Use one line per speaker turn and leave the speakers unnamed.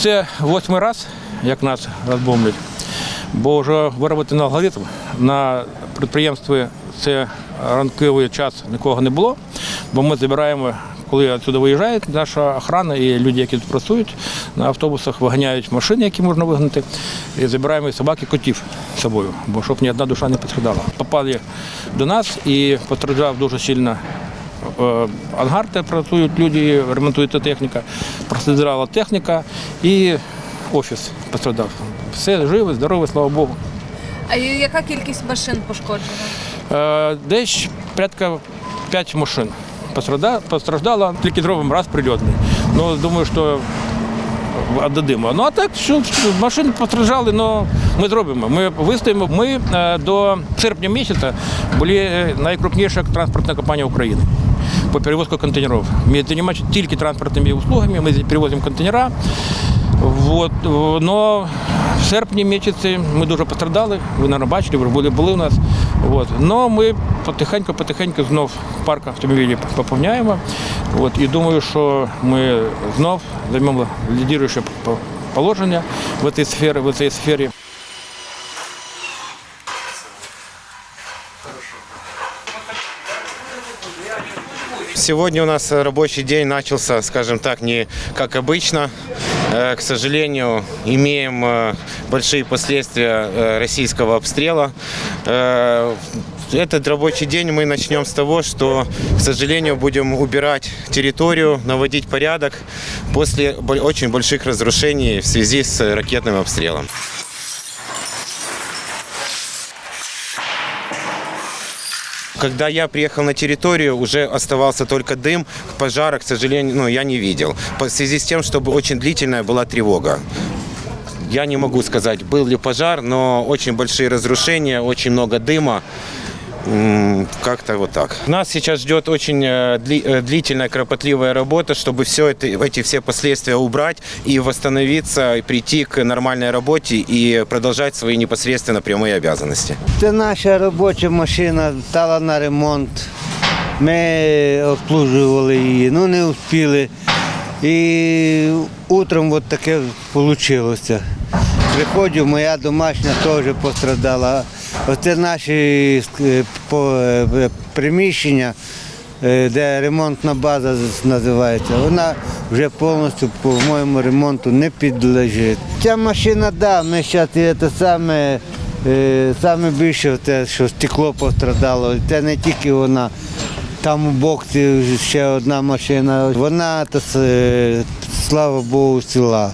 Це восьмий раз, як нас розбомблять, бо вже вироблений алгоритм на підприємстві це ранковий час нікого не було, бо ми забираємо, коли відсюди виїжджає наша охрана і люди, які тут працюють на автобусах, виганяють машини, які можна вигнати, і забираємо і собак і котів з собою, бо щоб ні одна душа не пострадала. Попали до нас і постраждав дуже сильно ангар, де працюють люди, ремонтується техніка, постраждала техніка і офіс пострадав. Все живе, здорове, слава Богу.
А яка кількість машин пошкоджена?
Е, Десь порядка 5 машин постраждало, тільки зробимо раз прильотний. Ну, думаю, що віддадимо. Ну а так, що машини постраждали, але ми зробимо. Ми вистоїмо. Ми е, до серпня місяця були е, найкрупніша транспортна компанія України по перевозку контейнерів. Ми займаємося тільки транспортними услугами, ми перевозимо контейнера. Вот, но в серпні місяці ми дуже пострадали, ви, мабуть, бачили, були, були у нас. Вот. Но ми потихеньку-потихеньку знов парк автомобілів поповняємо. От, і думаю, що ми знов займемо лідіруюче положення в цій сфері. В цій сфері.
Сегодня у нас рабочий день начался, скажем так, не как обычно. Э, К сожалению, имеем э, большие последствия э, российского обстрела. Этот рабочий день мы начнем с того, что, к сожалению, будем убирать территорию, наводить порядок после очень больших разрушений в связи с ракетным обстрелом. Когда я приехал на территорию, уже оставался только дым. Пожара, к сожалению, ну, я не видел. По- В связи с тем, чтобы очень длительная была тревога. Я не могу сказать, был ли пожар, но очень большие разрушения, очень много дыма. М, Как-то вот так. Нас сейчас ждет очень э, дли- э, длительная, кропотливая работа, чтобы все это, эти все последствия убрать и восстановиться, и прийти к нормальной работе и продолжать свои непосредственно прямые обязанности.
Це наша робоча машина стала на ремонт. Ми обслужували її, ну не успіли. І утром от таке вийшло. Приходжу, моя домашня теж пострадала. Оце наші е, е, приміщення, е, де ремонтна база називається, вона вже повністю, по-моєму, ремонту не підлежить. Ця машина, да, ми зараз це саме, саме більше, те, що стекло пострадало. Це не тільки вона. Там у боксі ще одна машина. Вона, слава Богу, ціла.